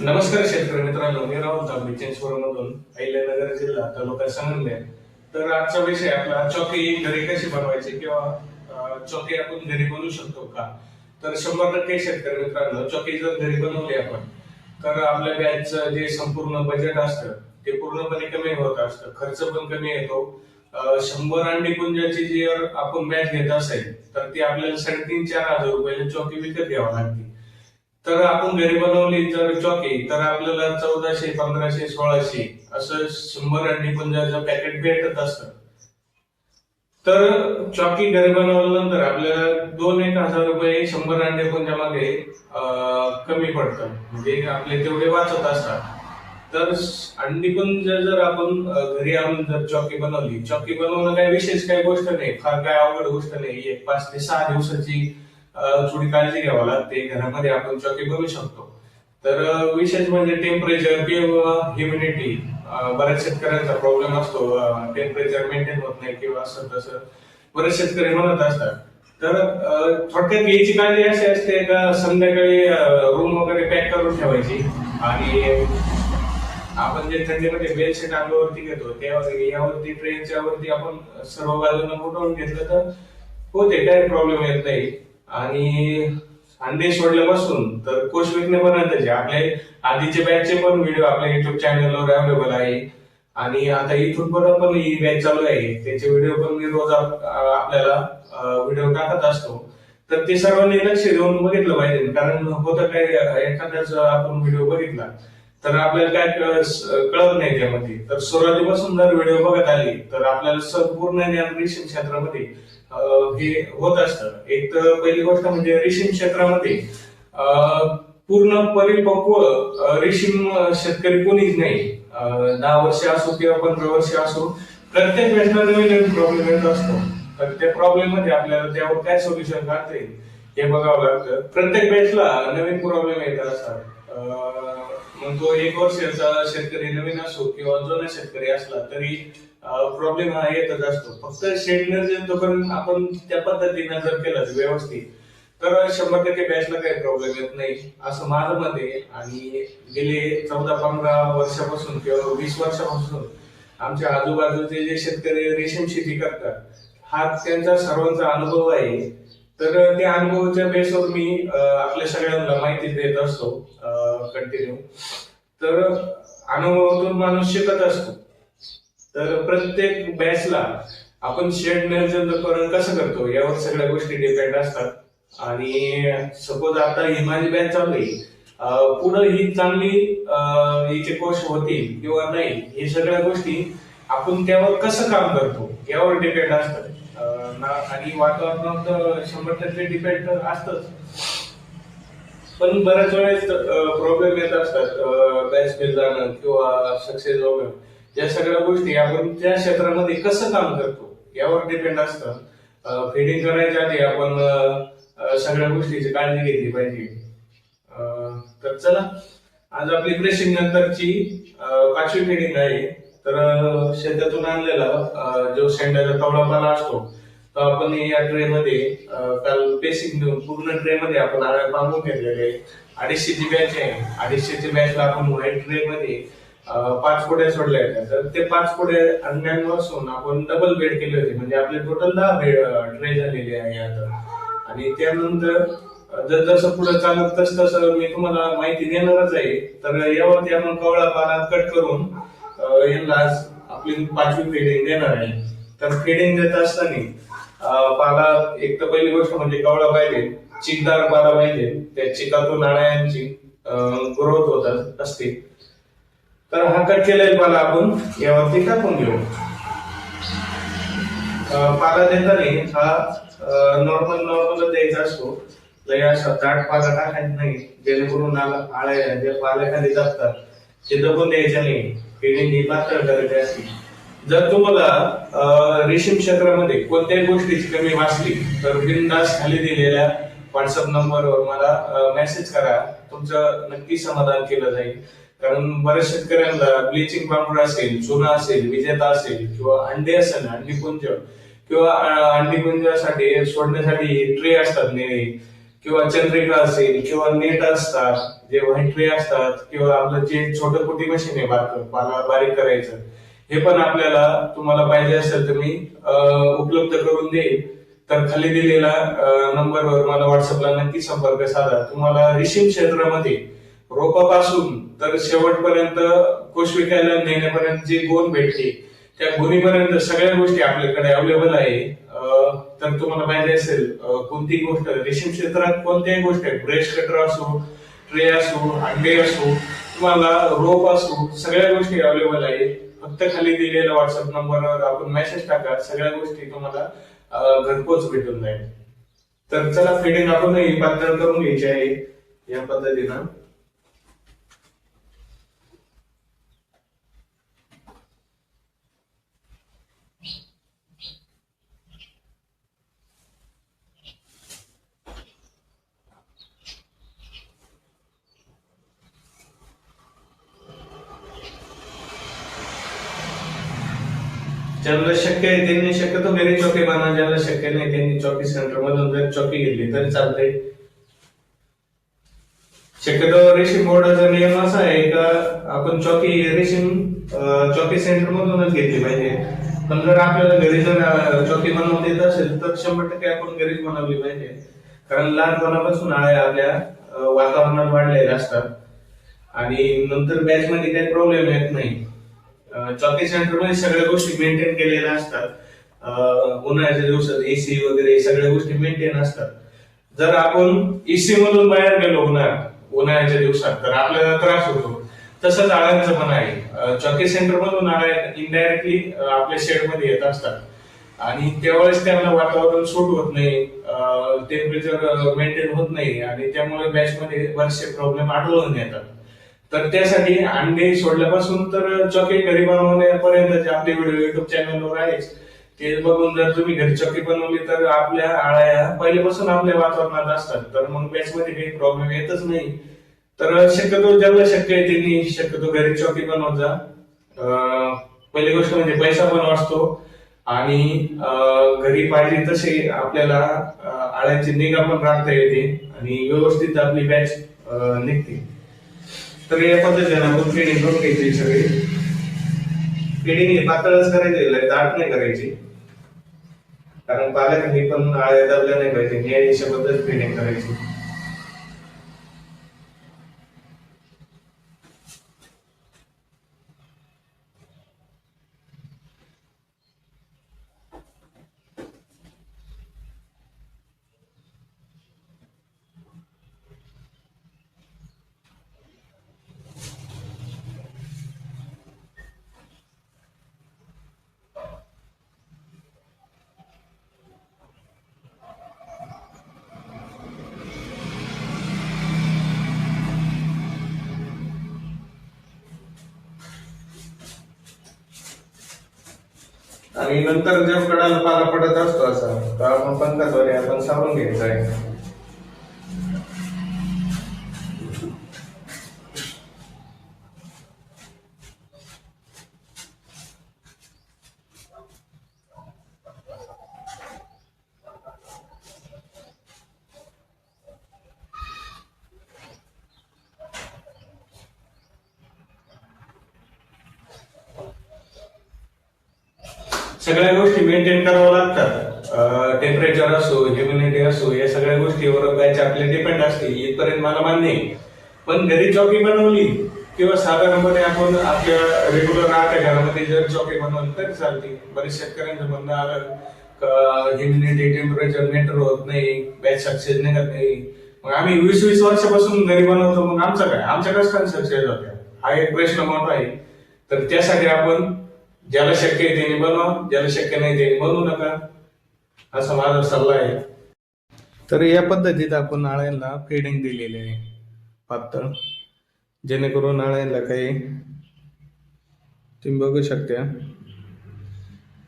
नमस्कार शेतकरी मित्रांनो मी राहुल तांबे चिंचवडमधून अहिल्यानगर जिल्हा तालुका संगमनेर. तर आजचा विषय आपला चौकी घरी कशी बनवायची किंवा चौकी आपण घरी बनवू शकतो का? तर शंभर टक्के शेतकरी मित्रांनो चौकी जर घरी बनवली आपण तर आपल्या बॅच जे संपूर्ण बजेट असतं ते पूर्णपणे कमी होत असतं खर्च पण कमी येतो. शंभर अंडी पुंजाची जी आपण बॅच घेत असेल तर ती आपल्याला साडेतीन चार हजार रुपयाला चौकी विकत घ्यावी लागते. तर आपण घरी बनवली जर चॉकी तर आपल्याला चौदाशे पंधराशे सोळाशे असं शंभर अंडी पुंजाचं पॅकेट भेटत असतं तर चॉकी घरी बनवल्यानंतर आपल्याला दोन एक हजार रुपये शंभर अंडे पुंजामागे कमी पडतं. म्हणजे आपले तेवढे वाचत असतात. तर अंडी पण जर आपण घरी आणून जर चॉकी बनवली चॉकी बनवणं काही विशेष काही गोष्ट नाही. फार काय अवघड गोष्ट नाही. एक पाच ते सहा दिवसाची थोडी काळजी घ्यावं लागते. घरामध्ये आपण चॉकी बनवू शकतो. तर विशेष म्हणजे टेम्परेचर किंवा ह्युमिडिटी बऱ्याच शेतकऱ्यांचा प्रॉब्लेम असतो. टेम्परेचर मेंटेन होत नाही किंवा असं तसं बरेच शेतकरी म्हणत असतात. तर थोडक्यात याची काळजी अशी असते का संध्याकाळी रूम वगैरे पॅक करून ठेवायची आणि आपण जे थंडीमध्ये बेडशीट अंगावरती घेतो त्यावर यावरती ट्रेनच्या वरती आपण सर्व बाजूने उठवून घेतलं तर होते काही प्रॉब्लेम येत नाही. आणि अंडे सोडल्यापासून तर कोश विकण्यापर्यंतचे आपले आधीचे बॅचचे पण व्हिडिओ आपल्या युट्यूब चॅनलवर अवेलेबल आहे. आणि आता इथून पण पण ही बॅच चालू आहे. त्याचे व्हिडिओ पण मी रोज आपल्याला व्हिडिओ टाकत असतो. तर ते सर्वांनी लक्ष देऊन बघितलं पाहिजे. कारण होतं काय एखाद्याच आपण व्हिडिओ बघितला तर आपल्याला काय कळत नाही त्यामध्ये. तर सुरुवातीपासून जर व्हिडिओ बघत आली तर आपल्याला संपूर्ण ज्ञान रेशीम क्षेत्रामध्ये हे होत असतं. एक तर पहिली गोष्ट म्हणजे रेशीम क्षेत्रामध्ये पूर्ण परिपक्व रेशीम शेतकरी कोणीच नाही. दहा वर्ष असो किंवा पंधरा वर्ष असो प्रत्येक वेळेला नवीन नवीन प्रॉब्लेम येत असतो. तर त्या प्रॉब्लेममध्ये आपल्याला त्यावर काय सोल्युशन काढता येईल हे बघावं लागतं. प्रत्येक वेळेसला नवीन प्रॉब्लेम येत असतात. मग तो एक वर्षाचा शेतकरी नवीन असो किंवा जुना शेतकरी असला तरी प्रॉब्लेम हा येतच असतो. फक्त शेड जोपर्यंत आपण त्या पद्धतीनं जर केलं व्यवस्थित तर शंभर टक्के बॅचला काही प्रॉब्लेम येत नाही असं माझं मत आहे. आणि गेले चौदा पंधरा वर्षापासून किंवा वीस वर्षापासून आमच्या आजूबाजूचे जे शेतकरी रेशीम शेती करतात हा त्यांचा सर्वांचा अनुभव आहे. तर त्या अनुभवाच्या बेसवर मी आपल्या सगळ्यांना माहिती देत असतो कंटिन्यू तर अनुभवातून माणूस शिकत असतो. तर प्रत्येक बॅचला आपण शेड नियोजन कसं करतो यावर सगळ्या गोष्टी डिपेंड असतात. आणि सपोज आता ही माझी बॅच चालू आहे. पुढे पुढं ही चांगली हिचे कोर्स होतील किंवा नाही हे सगळ्या गोष्टी आपण त्यावर कसं काम करतो यावर डिपेंड असतात. ना- आणि वातावरणावर तर शंभर टक्के डिपेंड असतच. पण बऱ्याच वेळेस प्रॉब्लेम येत असतात बॅच फेल जाणं किंवा सक्सेस होणं. या सगळ्या गोष्टी आपण त्या क्षेत्रामध्ये कसं काम करतो यावर डिपेंड असतं. फिडिंग करायच्या आधी आपण सगळ्या गोष्टीची काळजी घेतली पाहिजे. अं, तर चला. आज आपली ब्रेशिंग नंतरची पाचवी फिडिंग आहे. तर शेतातून आणलेला जो शेंड्याचा तवळापाला असतो तो आपण या ट्रे मध्ये काल बेसिक देऊन पूर्ण ट्रे मध्ये आपण आळ्या बांधून घेतलेले. आहे. अडीचशेची बॅच आहे. अडीचशेची बॅचला आपण व्हाईट ट्रे मध्ये पाच पुढे सोडले होते तर ते पाच पुढे अंड्यांपासून आपण डबल बेड केले होते. म्हणजे आपले टोटल दहा बेड ट्रे झालेले आहे आता आणि त्यानंतर जर जसं पुढे चालत तस तसं मी तुम्हाला माहिती देणारच आहे. तर यावरती आपण कवळा पाला कट करून यांना आज आपली पाचवी फिडिंग देणार आहे. तर फिडिंग देत असताना पाला एक तर पहिली गोष्ट म्हणजे कवळा पाहिजे चिकदार पाला पाहिजे. त्या चिकातून नाण्याची ग्रोथ होत असते. तर हा कट केलेला पाला आपण. यावरती टाकून घेऊ. पाला देताना हा नॉर्मल नॉर्मल द्यायचा असतो. लय असा दाट पाला टाकायचा नाही. जेणेकरून आला आळ्या ज्या पाल्याखाली जातात ते दबून द्यायच्या नाही. फिडिंग पातळ करायची असते. जर तुम्हाला रेशीम क्षेत्रामध्ये कोणत्याही गोष्टीची कमी वाचली तर बिनदास खाली दिलेल्या व्हॉट्सअप नंबरवर मला मेसेज करा. तुमचं नक्की समाधान केलं जाईल. कारण बऱ्याच शेतकऱ्यांना ब्लिचिंग पावडर असेल चुना असेल विजेता असेल किंवा अंडे असेल अंडीपुंज किंवा अं, अंडीपुंजासाठी सोडण्यासाठी ट्रे असतात निळे किंवा चंद्रिका असेल किंवा नेट असतात जे व्हाईट ट्रे असतात किंवा आपलं जे छोटं कुटी मशीन आहे बारक पाला बारीक करायचं हे पण आपल्याला तुम्हाला पाहिजे असेल तर मी उपलब्ध करून देईल तर खाली दिलेला नंबरवर मला व्हॉट्सअपला नक्की संपर्क साधा. तुम्हाला रेशीम क्षेत्रामध्ये रोपापासून तर शेवटपर्यंत कोश विकायला नेण्यापर्यंत जी गुण भेटते त्या गुणीपर्यंत सगळ्या गोष्टी आपल्याकडे अवेलेबल आहे. तर तुम्हाला पाहिजे असेल कोणती गोष्ट रेशीम क्षेत्रात कोणत्याही गोष्ट आहे ब्रेश कटर असो ट्रे असो अंडे असो तुम्हाला रोप असो सगळ्या गोष्टी अवेलेबल आहे. फक्त खाली दिलेल्या व्हॉट्सअप नंबरवर आपण मेसेज टाका सगळ्या गोष्टी तुम्हाला घरपोच भेटून जाईल. तर चला फिटिंग आपण ही पातळ करून घ्यायची आहे. या पद्धतीनं. ज्यांना शक्य आहे त्यांनी शक्यतो घरी चौकी बांधा ज्यांना शक्य नाही त्यांनी चौकी सेंटर मधून जर चौकी घेतली तरी चालते शक्यतो रेशीम बोर्डाचा नियम असा आहे का आपण चौकी रेशीम चौकी सेंटर मधूनच घेतली पाहिजे. पण जर आपल्याला घरी जर चौकी बनवून देत असेल तर शंभर टक्के आपण घरीच बनवली पाहिजे. कारण लहानपणापासून आळ्या आपल्या वातावरणात वाढलेल्या असतात. आणि नंतर बॅच मध्ये काही प्रॉब्लेम येत नाही. चौकी सेंटरमध्ये सगळ्या गोष्टी मेंटेन केलेल्या असतात. उन्हाळ्याच्या दिवसात एसी वगैरे सगळ्या गोष्टी मेंटेन असतात. जर आपण एसी मधून बाहेर गेलो उन्हाळ्यात उन्हाळ्याच्या दिवसात तर आपल्याला त्रास होतो. तसंच आळ्यांचं पण आहे. चौकी सेंटर मधून आळ्या इनडायरेक्टली आपल्या शेडमध्ये येत असतात. आणि त्यावेळेस त्यांना वातावरण सूट होत नाही. टेम्परेचर मेंटेन होत नाही. आणि त्यामुळे बॅच मध्ये बरेचसे प्रॉब्लेम आढळून येतात. तर त्यासाठी अंडे सोडल्यापासून तर चॉकलेट घरी बनवण्यापर्यंतचे आपले व्हिडिओ युट्यूब चॅनलवर आहेच ते बघून जर तुम्ही घरी चॉकलेट बनवली तर आपल्या आळ्या पहिल्यापासून आपल्या वातावरणात असतात. तर मग बॅचमध्ये काही प्रॉब्लेम येतच नाही. तर शक्यतो ज्यांना शक्य आहे त्यांनी शक्यतो घरी चॉकलेट बनवत जा. पहिली गोष्ट म्हणजे पैसा पण वाचतो. आणि घरी पाहिजे तसे आपल्याला आळ्याची निगा पण राखता येते. आणि व्यवस्थित आपली बॅच निघते. तर या पद्धतीने आपण फिडिंग करून घ्यायची सगळी. फिडिंग हे पातळच करायची लय दाट नाही करायची. कारण पालकांनी पण आळ्या दाबल्या नाही पाहिजे या हिशोबातच फिडिंग करायची. आणि नंतर जेव्हा कडाला पाला पडत असतो असा तर आपण पंखाद्वारे आपण सावरून घ्यायचा आहे. सगळ्या गोष्टी मेंटेन कराव्या लागतात. टेम्परेचर असो ह्युमिनिटी असो या सगळ्या गोष्टीवर बॅच आपले डिपेंड असते इथपर्यंत मला मान्य आहे. पण घरी चौकी बनवली किंवा साधारणपणे आपण आपल्या रेग्युलर राहत्या घरामध्ये जर चौकी बनवली तरी चालते. बरेच शेतकऱ्यांचं म्हणणं आलं ह्युमिनिटी टेम्परेचर मेंटेन होत नाही बॅच सक्सेस निघत नाही. मग आम्ही वीस वीस वर्षापासून घरी बनवतो मग आमचं काय? आमच्या कसं काय सक्सेस होत्या हा एक प्रश्न मोठा आहे. तर त्यासाठी आपण ज्याला शक्य आहे त्याने बनवा ज्याला शक्य नाही त्याने बनवू नका. असा माझा सल्ला आहे. तर या पद्धतीत आपण नाळ्यांना फिडिंग दिलेली आहे. पातळ. जेणेकरून नाळ्यांना काही तुम्ही बघू शकता.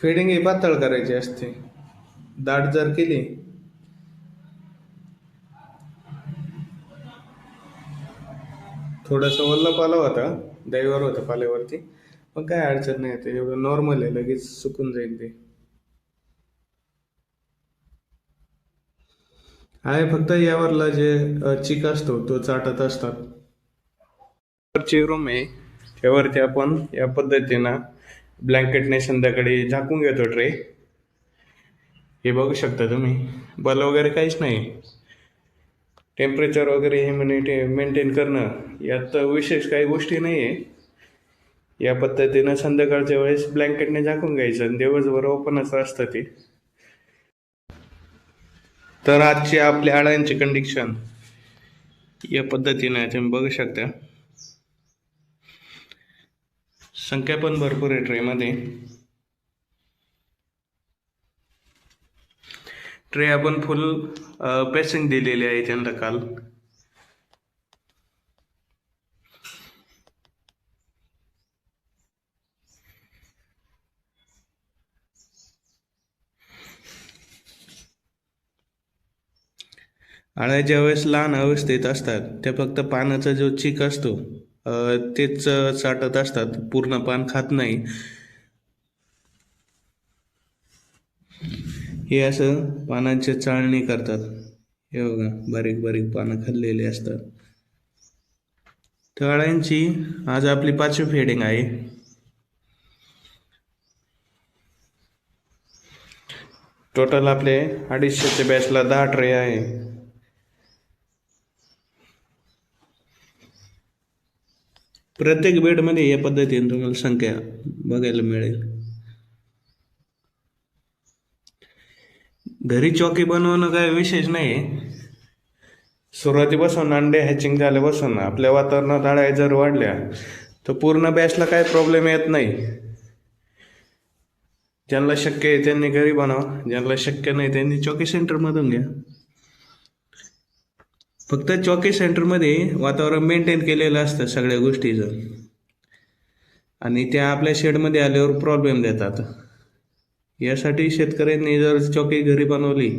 फिडिंग ही पातळ करायची असते. दाट जर केली थोडस ओल्ला पाला होता दैवर होता पाल्यावरती. पण काय अडचण नाही ते एवढं नॉर्मल आहे लगेच सुकून जाईल ते. आहे फक्त यावरला जे चिक असतो तो चाटत असतात. वरची रूम आहे त्यावरती आपण या पद्धतीनं ब्लँकेटने संध्याकाळी झाकून घेतो ट्रे हे बघू शकता तुम्ही. बल वगैरे काहीच नाही. टेम्परेचर वगैरे हे मेंटेन करणं यात विशेष काही गोष्टी नाही आहे या पद्धतीनं संध्याकाळच्या वेळेस ब्लँकेटने झाकून घ्यायचं आणि दिवसभर ओपनच असतं ते. तर आजची आपल्या अळ्यांची कंडिशन या पद्धतीने आहे तुम्ही बघू शकता. संख्या पण भरपूर आहे ट्रेमध्ये. ट्रे आपण फुल पॅसिंग दिलेली आहे त्यांना काल. अळ्या ज्या वेळेस लहान अवस्थेत असतात त्या फक्त पानाचा जो चीक असतो तेच चाटत असतात पूर्ण पान खात नाही. हे असं पानांची चाळणी करतात. हे बघा बारीक बारीक पानं खाल्लेली असतात. तर अळ्यांची आज आपली पाचवी फेडिंग आहे. टोटल आपले अडीचशेच्या बॅचला दहा ट्रे आहे. प्रत्येक बेडमध्ये या पद्धतीने तुम्हाला संख्या बघायला मिळेल. घरी चौकी बनवणं काय विशेष नाही सुरुवातीपासून अंडे हॅचिंग झाल्यापासून आपल्या वातावरणात अळ्या जर वाढल्या तर पूर्ण बॅचला काय प्रॉब्लेम येत नाही. ज्यांना शक्य आहे त्यांनी घरी बनवा ज्यांना शक्य नाही त्यांनी चौकी सेंटरमधून घ्या. फक्त चौकी सेंटरमध्ये वातावरण मेंटेन केलेलं असतं सगळ्या गोष्टीचं. आणि त्या आपल्या शेडमध्ये आल्यावर प्रॉब्लेम देतात. यासाठी शेतकऱ्यांनी जर चौकी घरी बनवली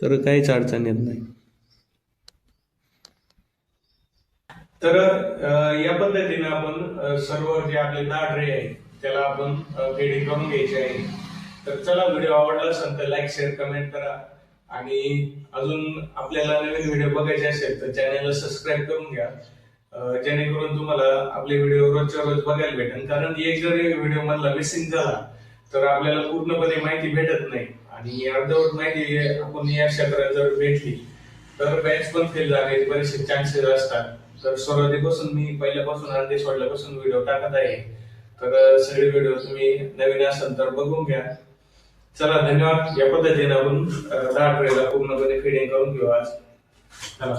तर काहीच अडचण येत नाही. तर या पद्धतीने आपण सर्व जे आपले दाढरे आहे त्याला आपण फेडिंग करून घ्यायचे आहे. तर चला व्हिडिओ आवडला असेल तर लाईक शेअर कमेंट करा. आणि अजून आपल्याला नवीन व्हिडिओ बघायचे असेल तर चॅनेलला सबस्क्राईब करून घ्या. जेणेकरून तुम्हाला आपले व्हिडिओ रोजच्या रोज बघायला भेटेल. कारण एक जरी व्हिडिओ मधला मिसिंग झाला तर आपल्याला पूर्णपणे माहिती भेटत नाही. आणि अर्धवट माहिती आपण या क्षेत्रात जर भेटली तर बॅच पण फेल झाले बरेचसे चान्सेस असतात. तर सुरुवातीपासून मी पहिल्यापासून अर्धे सोडल्यापासून व्हिडिओ टाकत आहे. तर सगळे व्हिडिओ तुम्ही नवीन असाल तर बघून घ्या. चला धन्यवाद. या पद्धतीने आपण दहा ट्रेला पूर्णपणे फिडिंग करून घेऊ आज. चला